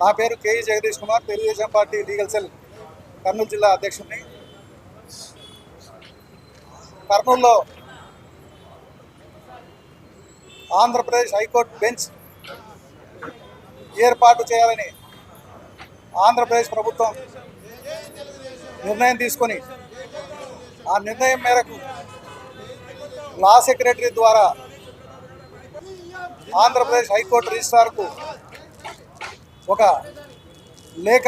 నా పేరు K E Jagadish Kumar Telugu Desam party legal cell Kurnool జిల్లా అధ్యక్షుడిని. కర్నూలులో ఆంధ్రప్రదేశ్ హైకోర్టు బెంచ్ ఏర్పాటు చేయాలని ఆంధ్రప్రదేశ్ ప్రభుత్వం నిర్ణయం తీసుకొని ఆ నిర్ణయం మేరకు లా సెక్రటరీ ద్వారా ఆంధ్రప్రదేశ్ హైకోర్టు రిజిస్ట్రార్కు ఒక లేఖ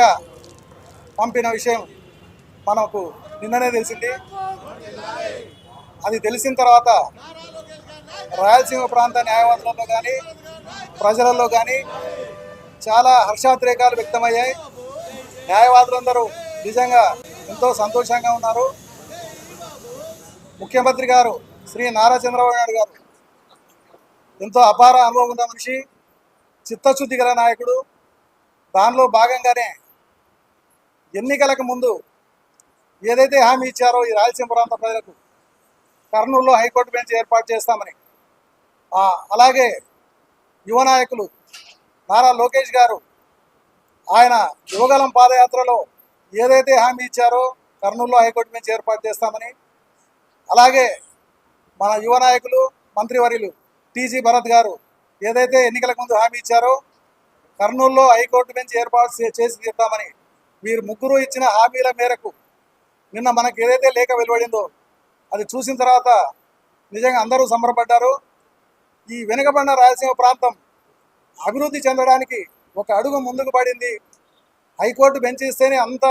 పంపిన విషయం మనకు నిన్ననే తెలిసింది. అది తెలిసిన తర్వాత రాయలసీమ ప్రాంత న్యాయవాదులలో కానీ ప్రజలలో కానీ చాలా హర్షాతిరేకాలు వ్యక్తమయ్యాయి. న్యాయవాదులందరూ నిజంగా ఎంతో సంతోషంగా ఉన్నారు. ముఖ్యమంత్రి గారు శ్రీ నారా చంద్రబాబు నాయుడు గారు ఎంతో అపార అనుభవం ఉన్న మనిషి చిత్తశుద్ధి గల నాయకుడు. దానిలో భాగంగానే ఎన్నికలకు ముందు ఏదైతే హామీ ఇచ్చారో ఈ రాయలసీమ ప్రాంత ప్రజలకు కర్నూలులో హైకోర్టు బెంచ్ ఏర్పాటు చేస్తామని అలాగే యువ నాయకులు నారా లోకేష్ గారు ఆయన యువగలం పాదయాత్రలో ఏదైతే హామీ ఇచ్చారో కర్నూలులో హైకోర్టు బెంచ్ ఏర్పాటు చేస్తామని అలాగే మన యువ నాయకులు మంత్రివర్యులు టీజీ భరత్ గారు ఏదైతే ఎన్నికలకు ముందు హామీ ఇచ్చారో కర్నూలులో హైకోర్టు బెంచ్ ఏర్పాటు చేసి తీద్దామని వీరు ముగ్గురు ఇచ్చిన హామీల మేరకు నిన్న మనకు ఏదైతే లేఖ వెలువడిందో అది చూసిన తర్వాత నిజంగా అందరూ సంబరపడ్డారు. ఈ వెనుకబడిన రాయలసీమ ప్రాంతం అభివృద్ధి చెందడానికి ఒక అడుగు ముందుకు పడింది. హైకోర్టు బెంచ్ ఇస్తేనే అంత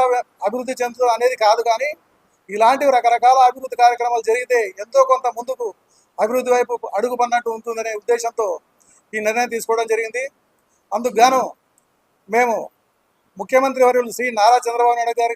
అభివృద్ధి చెందుతుంది అనేది కాదు కానీ ఇలాంటివి రకరకాల అభివృద్ధి కార్యక్రమాలు జరిగితే ఎంతో కొంత ముందుకు అభివృద్ధి వైపు అడుగు పడినట్టు ఉంటుందనే ఉద్దేశంతో ఈ నిర్ణయం తీసుకోవడం జరిగింది. అందుకు గాను మేము ముఖ్యమంత్రి వర్యులు శ్రీ నారా చంద్రబాబు నాయుడు గారు